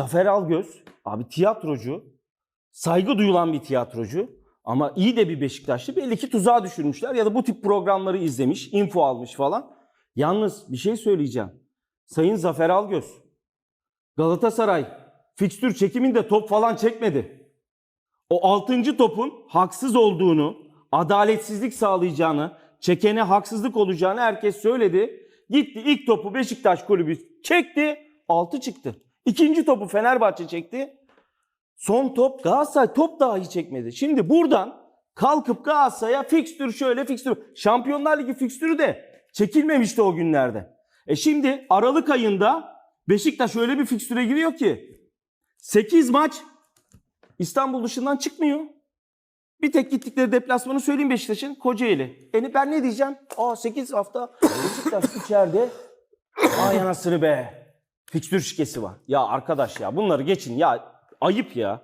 Zafer Algöz abi tiyatrocu, saygı duyulan bir tiyatrocu ama iyi de bir Beşiktaşlı. Belli ki tuzağa düşürmüşler ya da bu tip programları izlemiş, info almış falan. Yalnız bir şey söyleyeceğim. Sayın Zafer Algöz, Galatasaray fikstür çekiminde top falan çekmedi. O 6. topun haksız olduğunu, adaletsizlik sağlayacağını, çekene haksızlık olacağını herkes söyledi. Gitti ilk topu Beşiktaş kulübü çekti, 6 çıktı. İkinci topu Fenerbahçe çekti. Son top Galatasaray top dahi çekmedi. Şimdi buradan kalkıp Galatasaray'a fikstür şöyle fikstür. Şampiyonlar Ligi fikstürü de çekilmemişti o günlerde. E şimdi Aralık ayında Beşiktaş öyle bir fikstüre giriyor ki 8 maç İstanbul dışından çıkmıyor. Bir tek gittikleri deplasmanı söyleyeyim Beşiktaş'ın Kocaeli. E ben ne diyeceğim? Aa 8 hafta Beşiktaş içeride. Ay anasını be. Fikstür şikesi var. Ya arkadaş ya bunları geçin ya ayıp ya.